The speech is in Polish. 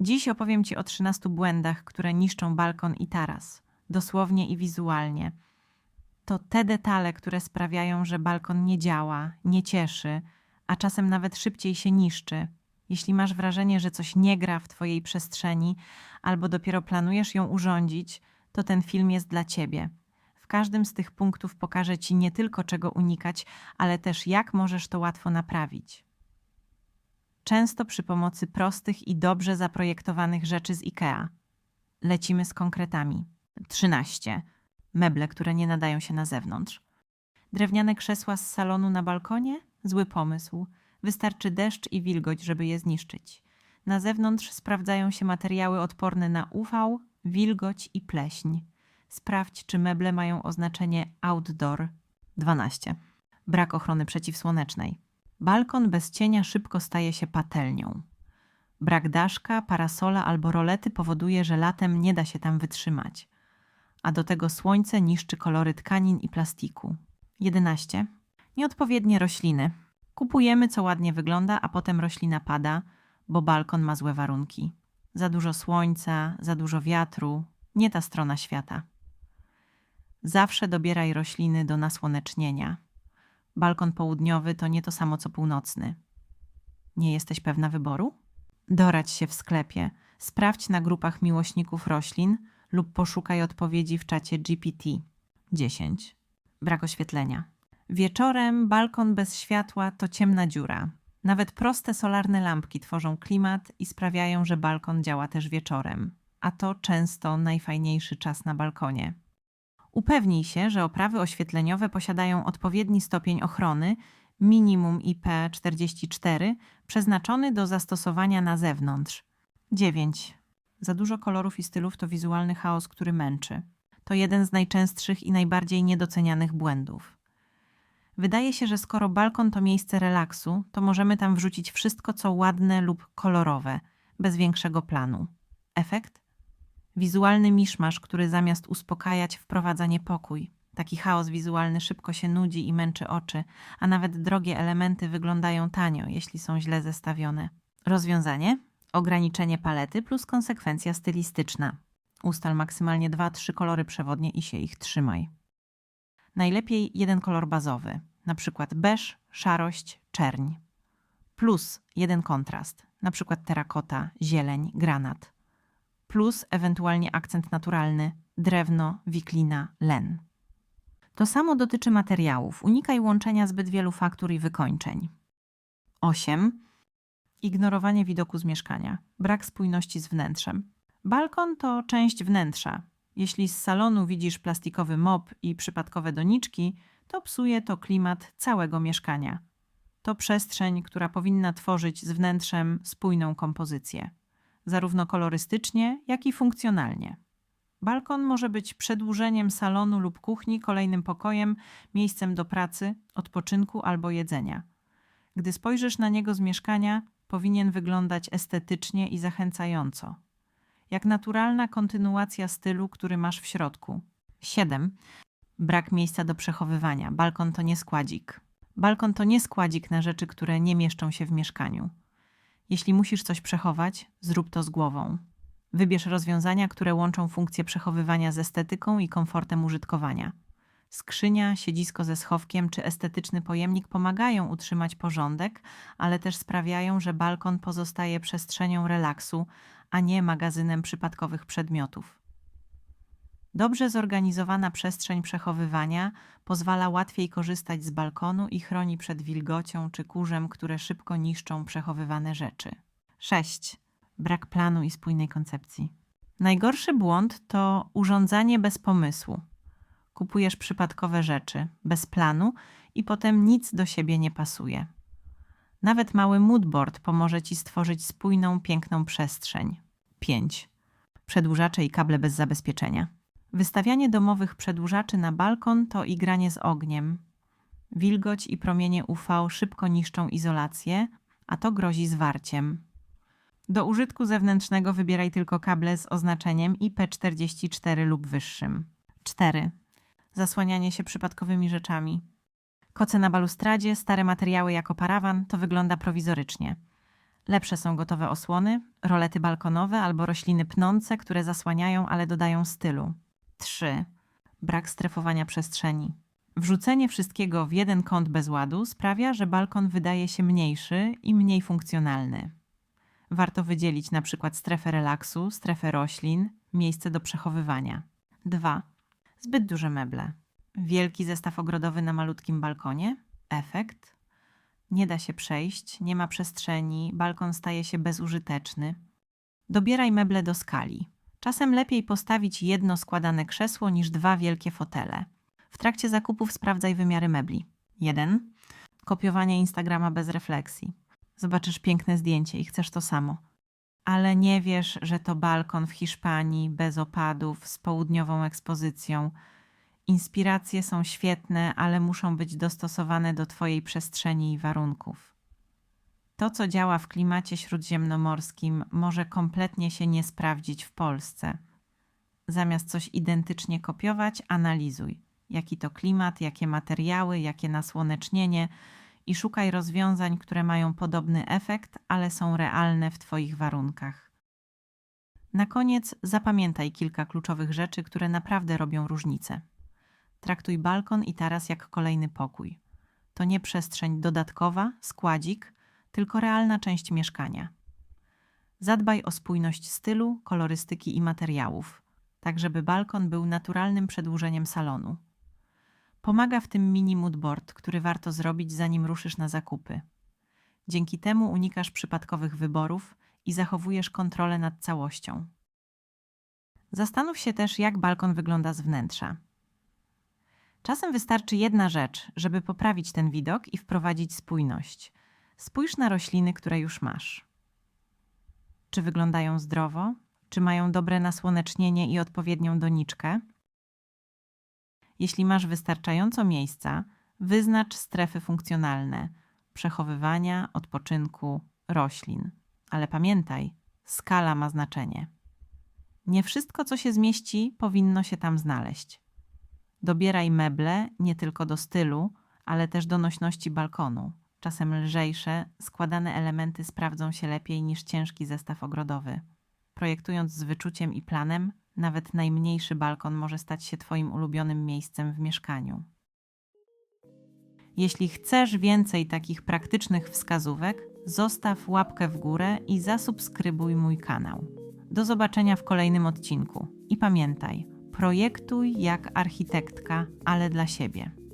Dziś opowiem Ci o 13 błędach, które niszczą balkon i taras, dosłownie i wizualnie. To te detale, które sprawiają, że balkon nie działa, nie cieszy, a czasem nawet szybciej się niszczy. Jeśli masz wrażenie, że coś nie gra w Twojej przestrzeni albo dopiero planujesz ją urządzić, to ten film jest dla Ciebie. W każdym z tych punktów pokażę Ci nie tylko czego unikać, ale też jak możesz to łatwo naprawić. Często przy pomocy prostych i dobrze zaprojektowanych rzeczy z IKEA. Lecimy z konkretami. 13. Meble, które nie nadają się na zewnątrz. Drewniane krzesła z salonu na balkonie? Zły pomysł. Wystarczy deszcz i wilgoć, żeby je zniszczyć. Na zewnątrz sprawdzają się materiały odporne na UV, wilgoć i pleśń. Sprawdź, czy meble mają oznaczenie outdoor. 12. Brak ochrony przeciwsłonecznej. Balkon bez cienia szybko staje się patelnią. Brak daszka, parasola albo rolety powoduje, że latem nie da się tam wytrzymać. A do tego słońce niszczy kolory tkanin i plastiku. 11. Nieodpowiednie rośliny. Kupujemy, co ładnie wygląda, a potem roślina pada, bo balkon ma złe warunki. Za dużo słońca, za dużo wiatru, nie ta strona świata. Zawsze dobieraj rośliny do nasłonecznienia. Balkon południowy to nie to samo co północny. Nie jesteś pewna wyboru? Dorać się w sklepie, sprawdź na grupach miłośników roślin lub poszukaj odpowiedzi w czacie GPT. 10. Brak oświetlenia. Wieczorem balkon bez światła to ciemna dziura. Nawet proste solarne lampki tworzą klimat i sprawiają, że balkon działa też wieczorem, a to często najfajniejszy czas na balkonie. Upewnij się, że oprawy oświetleniowe posiadają odpowiedni stopień ochrony, minimum IP44, przeznaczony do zastosowania na zewnątrz. 9. Za dużo kolorów i stylów to wizualny chaos, który męczy. To jeden z najczęstszych i najbardziej niedocenianych błędów. Wydaje się, że skoro balkon to miejsce relaksu, to możemy tam wrzucić wszystko, co ładne lub kolorowe, bez większego planu. Efekt? Wizualny miszmasz, który zamiast uspokajać, wprowadza niepokój. Taki chaos wizualny szybko się nudzi i męczy oczy, a nawet drogie elementy wyglądają tanio, jeśli są źle zestawione. Rozwiązanie? Ograniczenie palety plus konsekwencja stylistyczna. Ustal maksymalnie 2-3 kolory przewodnie i się ich trzymaj. Najlepiej jeden kolor bazowy, na przykład beż, szarość, czerń. Plus jeden kontrast, na przykład terakota, zieleń, granat. Plus ewentualnie akcent naturalny, drewno, wiklina, len. To samo dotyczy materiałów. Unikaj łączenia zbyt wielu faktur i wykończeń. 8. Ignorowanie widoku z mieszkania. Brak spójności z wnętrzem. Balkon to część wnętrza. Jeśli z salonu widzisz plastikowy mop i przypadkowe doniczki, to psuje to klimat całego mieszkania. To przestrzeń, która powinna tworzyć z wnętrzem spójną kompozycję, zarówno kolorystycznie, jak i funkcjonalnie. Balkon może być przedłużeniem salonu lub kuchni, kolejnym pokojem, miejscem do pracy, odpoczynku albo jedzenia. Gdy spojrzysz na niego z mieszkania, powinien wyglądać estetycznie i zachęcająco. Jak naturalna kontynuacja stylu, który masz w środku. 7. Brak miejsca do przechowywania. Balkon to nie składzik. Balkon to nie składzik na rzeczy, które nie mieszczą się w mieszkaniu. Jeśli musisz coś przechować, zrób to z głową. Wybierz rozwiązania, które łączą funkcję przechowywania z estetyką i komfortem użytkowania. Skrzynia, siedzisko ze schowkiem czy estetyczny pojemnik pomagają utrzymać porządek, ale też sprawiają, że balkon pozostaje przestrzenią relaksu, a nie magazynem przypadkowych przedmiotów. Dobrze zorganizowana przestrzeń przechowywania pozwala łatwiej korzystać z balkonu i chroni przed wilgocią czy kurzem, które szybko niszczą przechowywane rzeczy. 6. Brak planu i spójnej koncepcji. Najgorszy błąd to urządzanie bez pomysłu. Kupujesz przypadkowe rzeczy, bez planu i potem nic do siebie nie pasuje. Nawet mały moodboard pomoże ci stworzyć spójną, piękną przestrzeń. 5. Przedłużacze i kable bez zabezpieczenia. Wystawianie domowych przedłużaczy na balkon to igranie z ogniem. Wilgoć i promienie UV szybko niszczą izolację, a to grozi zwarciem. Do użytku zewnętrznego wybieraj tylko kable z oznaczeniem IP44 lub wyższym. 4. Zasłanianie się przypadkowymi rzeczami. Koce na balustradzie, stare materiały jako parawan to wygląda prowizorycznie. Lepsze są gotowe osłony, rolety balkonowe albo rośliny pnące, które zasłaniają, ale dodają stylu. 3. Brak strefowania przestrzeni. Wrzucenie wszystkiego w jeden kąt bez ładu sprawia, że balkon wydaje się mniejszy i mniej funkcjonalny. Warto wydzielić na przykład strefę relaksu, strefę roślin, miejsce do przechowywania. 2. Zbyt duże meble. Wielki zestaw ogrodowy na malutkim balkonie. Efekt. Nie da się przejść, nie ma przestrzeni, balkon staje się bezużyteczny. Dobieraj meble do skali. Czasem lepiej postawić jedno składane krzesło niż dwa wielkie fotele. W trakcie zakupów sprawdzaj wymiary mebli. 1. Kopiowanie Instagrama bez refleksji. Zobaczysz piękne zdjęcie i chcesz to samo. Ale nie wiesz, że to balkon w Hiszpanii bez opadów, z południową ekspozycją. Inspiracje są świetne, ale muszą być dostosowane do Twojej przestrzeni i warunków. To, co działa w klimacie śródziemnomorskim, może kompletnie się nie sprawdzić w Polsce. Zamiast coś identycznie kopiować, analizuj, jaki to klimat, jakie materiały, jakie nasłonecznienie i szukaj rozwiązań, które mają podobny efekt, ale są realne w Twoich warunkach. Na koniec zapamiętaj kilka kluczowych rzeczy, które naprawdę robią różnicę. Traktuj balkon i taras jak kolejny pokój. To nie przestrzeń dodatkowa, składzik, tylko realna część mieszkania. Zadbaj o spójność stylu, kolorystyki i materiałów, tak żeby balkon był naturalnym przedłużeniem salonu. Pomaga w tym mini moodboard, który warto zrobić zanim ruszysz na zakupy. Dzięki temu unikasz przypadkowych wyborów i zachowujesz kontrolę nad całością. Zastanów się też, jak balkon wygląda z wnętrza. Czasem wystarczy jedna rzecz, żeby poprawić ten widok i wprowadzić spójność. Spójrz na rośliny, które już masz. Czy wyglądają zdrowo? Czy mają dobre nasłonecznienie i odpowiednią doniczkę? Jeśli masz wystarczająco miejsca, wyznacz strefy funkcjonalne przechowywania, odpoczynku, roślin. Ale pamiętaj, skala ma znaczenie. Nie wszystko, co się zmieści, powinno się tam znaleźć. Dobieraj meble nie tylko do stylu, ale też do nośności balkonu. Czasem lżejsze, składane elementy sprawdzą się lepiej niż ciężki zestaw ogrodowy. Projektując z wyczuciem i planem, nawet najmniejszy balkon może stać się Twoim ulubionym miejscem w mieszkaniu. Jeśli chcesz więcej takich praktycznych wskazówek, zostaw łapkę w górę i zasubskrybuj mój kanał. Do zobaczenia w kolejnym odcinku. I pamiętaj, projektuj jak architektka, ale dla siebie.